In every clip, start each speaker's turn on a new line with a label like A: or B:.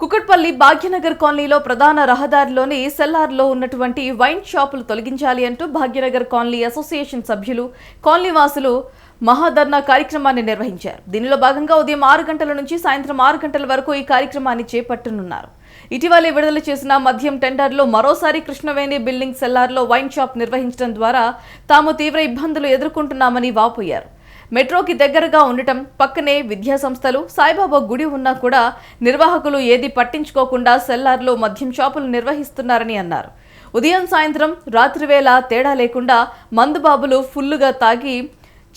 A: కుకట్పల్లి భాగ్యనగర్ కాలనీలో ప్రధాన రహదారిలోని సెల్లార్లో ఉన్నటువంటి వైన్ షాపులు తొలగించాలి అంటూ భాగ్యనగర్ కాలనీ అసోసియేషన్ సభ్యులు కాలనీ వాసులు మహాధర్నా కార్యక్రమాన్ని నిర్వహించారు. దీనిలో భాగంగా ఉదయం ఆరు గంటల నుంచి సాయంత్రం ఆరు గంటల వరకు ఈ కార్యక్రమాన్ని చేపట్టనున్నారు. ఇటీవలే విడుదల చేసిన మద్యం టెండర్లో మరోసారి కృష్ణవేణి బిల్డింగ్ సెల్లార్లో వైన్ షాప్ నిర్వహించడం ద్వారా తాము తీవ్ర ఇబ్బందులు ఎదుర్కొంటున్నామని వాపోయారు. మెట్రోకి దగ్గరగా ఉండటం పక్కనే విద్యా సంస్థలు సాయిబాబా గుడి ఉన్నా కూడా నిర్వాహకులు ఏది పట్టించుకోకుండా సెల్లార్లో మద్యం షాపులు నిర్వహిస్తున్నారని అన్నారు. ఉదయం సాయంత్రం రాత్రివేళ తేడా లేకుండా మందుబాబులు ఫుల్లుగా తాగి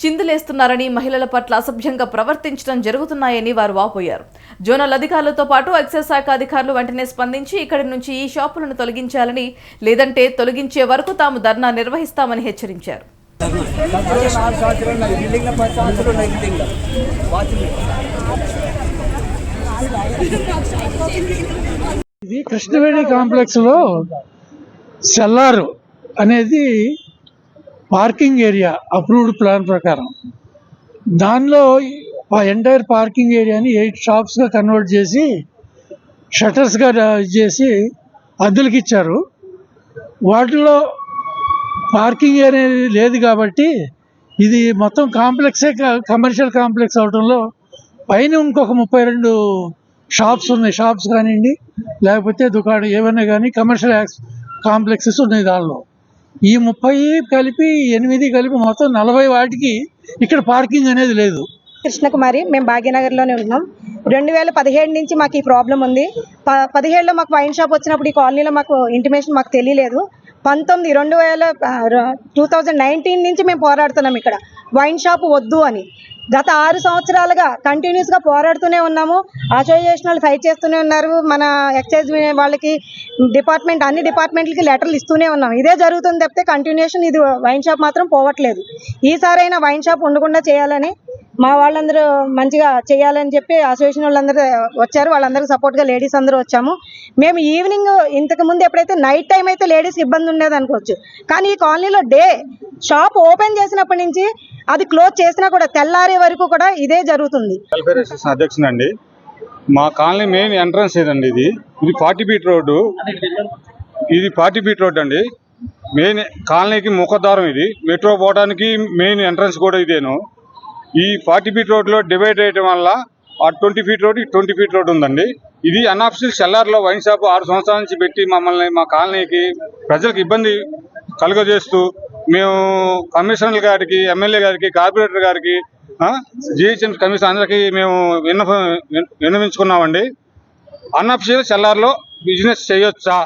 A: చిందులేస్తున్నారని మహిళల పట్ల అసభ్యంగా ప్రవర్తించడం జరుగుతున్నాయని వారు వాపోయారు. జోనల్ అధికారులతో పాటు ఎక్సైజ్ శాఖ అధికారులు వెంటనే స్పందించి ఇక్కడి నుంచి ఈ షాపులను తొలగించాలని లేదంటే తొలగించే వరకు తాము ధర్నా నిర్వహిస్తామని హెచ్చరించారు.
B: నాలుగు సంవత్సరాలు ఉన్నాయి బిల్డింగ్లో పది సంవత్సరాలు ఉన్నాయి బిల్డింగ్లో బాత్రూమ్
C: ఇది కృష్ణవేణి కాంప్లెక్స్లో సెల్లార్ అనేది పార్కింగ్ ఏరియా అప్రూవ్డ్ ప్లాన్ ప్రకారం. దానిలో ఆ ఎంటైర్ పార్కింగ్ ఏరియాని ఎయిట్ షాప్స్గా కన్వర్ట్ చేసి షటర్స్గా చేసి అద్దెలకి ఇచ్చారు వాటిలో పార్కింగ్ ఏరియా లేదు కాబట్టి ఇది మొత్తం కాంప్లెక్సే కమర్షియల్ కాంప్లెక్స్ అవడంలో పైన ఇంకొక ముప్పై రెండు షాప్స్ ఉన్నాయి. షాప్స్ కానివ్వండి లేకపోతే దుకాణం ఏమైనా కానీ కమర్షియల్ యాక్స్ కాంప్లెక్సెస్ ఉన్నాయి దానిలో. ఈ ముప్పై కలిపి ఎనిమిది కలిపి మొత్తం నలభై వాటికి ఇక్కడ పార్కింగ్ అనేది లేదు.
D: కృష్ణకుమారి మేము భాగ్యనగర్లోనే ఉన్నాం. రెండు వేల పదిహేడు నుంచి మాకు ఈ ప్రాబ్లం ఉంది. ప పదిహేడులో మాకు వైన్ షాప్ వచ్చినప్పుడు ఈ కాలనీలో మాకు ఇంటిమేషన్ మాకు తెలియలేదు. పంతొమ్మిది రెండు వేల టూ థౌజండ్ నైన్టీన్ నుంచి మేము పోరాడుతున్నాం ఇక్కడ. వైన్ షాప్ వద్దు అని. గత ఆరు సంవత్సరాలుగా కంటిన్యూస్గా పోరాడుతూనే ఉన్నాము. అసోసియేషన్ వాళ్ళు ఫైట్ చేస్తూనే ఉన్నారు. మన ఎక్సైజ్ వాళ్ళకి డిపార్ట్మెంట్ అన్ని డిపార్ట్మెంట్లకి లెటర్లు ఇస్తూనే ఉన్నాం. ఇదే జరుగుతుంది తప్పితే కంటిన్యూషన్ ఇది వైన్ షాప్ మాత్రం పోవట్లేదు. ఈసారైనా వైన్ షాప్ ఉండకుండా చేయాలని మా వాళ్ళందరూ మంచిగా చేయాలని చెప్పి అసోసియేషన్ వాళ్ళందరూ వచ్చారు. వాళ్ళందరికీ సపోర్ట్గా లేడీస్ అందరూ వచ్చాము. మేము ఈవినింగ్ ఇంతకు ముందు ఎప్పుడైతే నైట్ టైం అయితే లేడీస్ ఇబ్బంది ఉండేది అనుకోవచ్చు. కానీ ఈ కాలనీలో డే షాప్ ఓపెన్ చేసినప్పటి నుంచి అది క్లోజ్ చేసినా కూడా తెల్లారే వరకు కూడా ఇదే జరుగుతుంది.
E: వెల్ఫేర్ అధ్యక్షుడు మా కాలనీ మెయిన్ ఎంట్రన్స్ ఇదండి ఇది? ఇది ఫార్టీ బీట్ రోడ్డు. ఇది ఫార్టీ బీట్ రోడ్ అండి మెయిన్ కాలనీకి ముఖద్వారం ఇది. మెట్రో పోవడానికి మెయిన్ ఎంట్రన్స్ కూడా ఇదేను. ఈ ఫార్టీ ఫీట్ రోడ్లో డివైడ్ చేయడం వల్ల ఆ twenty feet road twenty feet road ఉందండి. ఇది అన్ఆఫిషియల్ సెల్లార్లో వైన్ షాప్ ఆరు సంవత్సరాల నుంచి పెట్టి మమ్మల్ని మా కాలనీకి ప్రజలకు ఇబ్బంది కలుగజేస్తూ మేము కమిషనర్ గారికి ఎమ్మెల్యే గారికి కార్పొరేటర్ గారికి జిహెచ్ఎంసీ కమిషన్ అందరికీ మేము విన్న విన్నవించుకున్నామండి. అన్అఫిషియల్ సెల్లార్లో బిజినెస్ చేయొచ్చా?